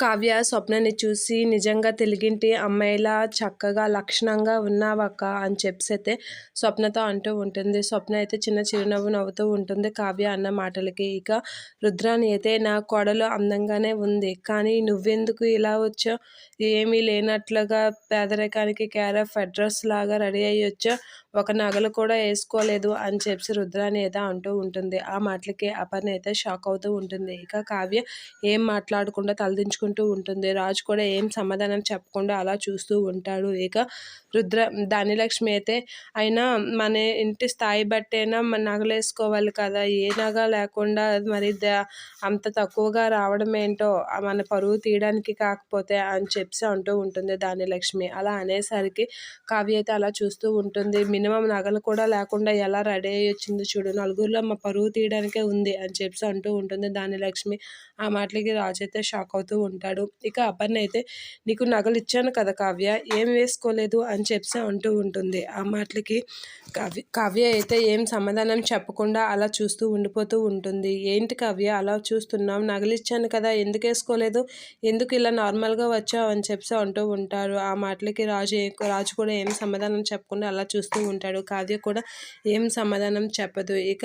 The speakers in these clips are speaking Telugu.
కావ్య స్వప్నని చూసి నిజంగా తెలుగింటి అమ్మాయిలా చక్కగా లక్షణంగా ఉన్నావక్క అని చెప్పేసి అయితే స్వప్నతో అంటూ ఉంటుంది. స్వప్న అయితే చిన్న చిరునవ్వు నవ్వుతూ ఉంటుంది కావ్య అన్న మాటలకి. ఇక రుద్రాని అయితే నా కొడలు అందంగానే ఉంది కానీ నువ్వెందుకు ఇలా వచ్చా ఏమీ లేనట్లుగా పేదరికానికి క్యారఫ్ ఆఫ్ అడ్రస్ లాగా రెడీ అయ్యి ఒక నగలు కూడా వేసుకోలేదు అని చెప్పి రుద్రాని అయితే అంటూ ఉంటుంది. ఆ మాటలకి అపర్ణ అయితే షాక్ అవుతూ ఉంటుంది. ఇక కావ్య ఏం మాట్లాడకుండా తలదించుకుంటూ ఉంటుంది. రాజు కూడా ఏం సమాధానం చెప్పకుండా అలా చూస్తూ ఉంటాడు. ఇక రుద్ర ధాన్యలక్ష్మి అయితే అయినా మన ఇంటి స్థాయి బట్టైనా మన నగలు వేసుకోవాలి కదా? ఏ నగ లేకుండా మరి అంత తక్కువగా రావడం ఏంటో మన పరువు తీయడానికి కాకపోతే అని చెప్పి అంటూ ఉంటుంది ధాన్యలక్ష్మి అలా అనేసరికి కావ్య అయితే అలా చూస్తూ ఉంటుంది. మినిమం నగలు కూడా లేకుండా ఎలా రెడీ అయ్యి వచ్చింది చూడు? నలుగురిలో మా పరువు తీయడానికే ఉంది అని చెప్పి అంటూ ఉంటుంది ధాన్యలక్ష్మి ఆ మాటలకి రాజు అయితే షాక్ అవుతూ ఉంటాడు. ఇక అపర్ణ అయితే నీకు నగలు ఇచ్చాను కదా కావ్య ఏం వేసుకోలేదు? అని చెప్పి అంటూ ఉంటుంది. ఆ మాటలకి కావ్య కావ్య అయితే ఏం సమాధానం చెప్పకుండా అలా చూస్తూ ఉండిపోతూ ఉంటుంది. ఏంటి కావ్య అలా చూస్తున్నావు? నగలు ఇచ్చాను కదా ఎందుకు వేసుకోలేదు? ఎందుకు ఇలా నార్మల్గా వచ్చావు? అని చెప్పి అంటూ ఉంటారు ఆ మాటలకి రాజు రాజు కూడా ఏం సమాధానం చెప్పకుండా అలా చూస్తూ ఉంటాడు. కావ్య కూడా ఏం సమాధానం చెప్పదు. ఇక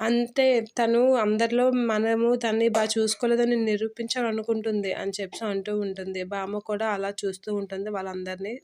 అంటే తను అందరిలో మనము తన్ని బాగా చూసుకోలేదని నిరూపించాలనుకుంటుంది. అని చెప్పి అంటూ ఉంటుంది. బామ్మ కూడా అలా చూస్తూ ఉంటుంది. వాళ్ళందరినీ